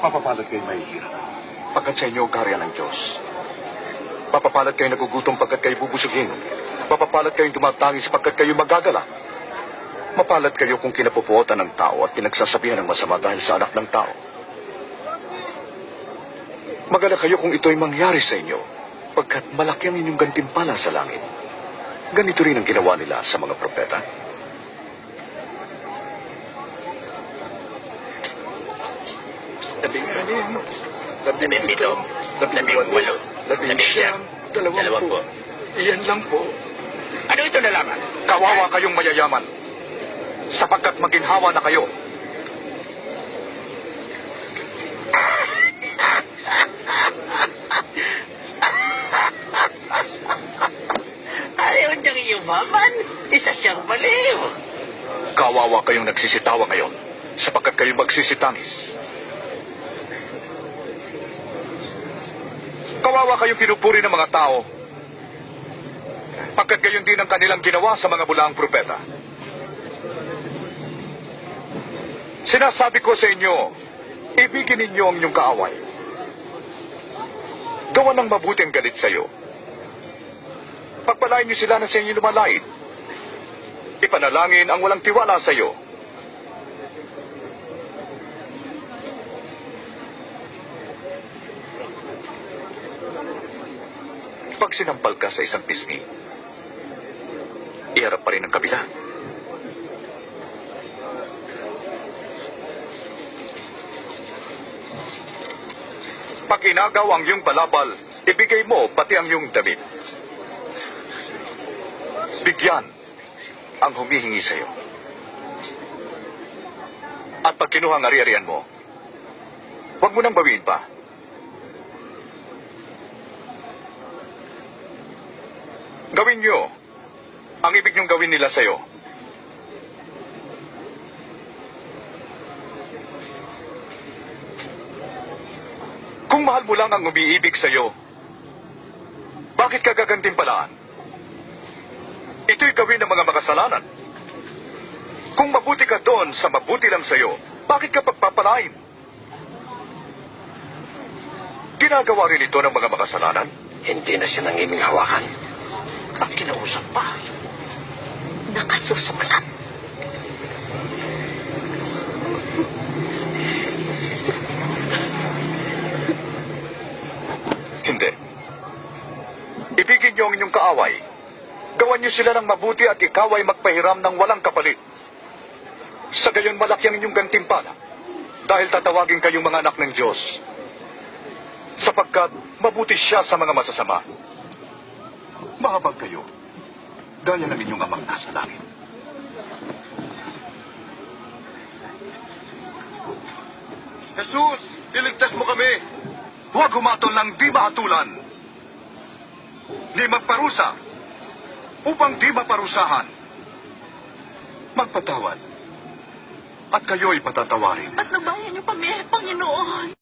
mapapalad kayo mahihirap. Pagkat sa inyo ang karya ng Diyos. Mapapalad kayo nagugutom pagkat kayo bubusugin. Mapapalad kayong tumatangis pagkat kayo magagala. Mapalad kayo kung kinapupuotan ng tao at pinagsasabihan ng masama dahil sa anak ng tao. Magala kayo kung ito'y mangyari sa inyo, pagkat malaki ang inyong gantimpala sa langit. Ganito rin ang ginawa nila sa mga propeta. Labing anim, labing pito, labing walo, labing siyam, dalawang po. Iyan lang po. Ano ito na lamang? Kawawa kayong mayayaman, sapagkat maginhawa na kayo. Ayaw niyang yumaman. Isa siyang baliw. Kawawa kayong nagsisitawa ngayon, sapagkat kayo magsisitanis. Kawawa kayong pinupuri ng mga tao, pagkat gayon din ang kanilang ginawa sa mga bulaang propeta. Sinasabi ko sa inyo, ibigin ninyo ang inyong kaaway. Gawa ng mabuti ang galit sa iyo. Pagpalain niyo sila na sa inyo lumalait. Ipanalangin ang walang tiwala sa iyo. Pag sinampal ka sa isang pisngi, iharap pa rin ang kabila. Pag inagaw ang iyong balabal, ibigay mo pati ang iyong damit. Bigyan ang humihingi sa iyo. At pag kinuha ang ari-arian mo, huwag mo nang bawiin pa. Gawin nyo ang ibig niyong gawin nila sa iyo. Kung mahal mo lang ang umiibig sa iyo, bakit ka gagantimpalaan? Ito'y gawin ng mga makasalanan. Kung mabuti ka doon sa mabuti lang sa'yo, bakit ka pagpapalain? Ginagawa rin ito ng mga makasalanan. Hindi na siya nangiming hawakan. At kinausap pa. Nakasusuklat. Hindi. Ibigin niyo ang inyong kaaway. Gawan niyo sila ng mabuti at ikaw ay magpahiram ng walang kapalit. Sa gayon malaki ang inyong gantimpala dahil tatawagin kayong mga anak ng Diyos. Sapagkat mabuti siya sa mga masasama. Mahabag kayo, gaya ng inyong amang nasa langit. Jesus, iligtas mo kami. Huwag humatol ng di mahatulan. Ni magparusa upang di maparusahan. Magpatawad at kayo'y patatawarin. At nabayan niyo kami, Panginoon.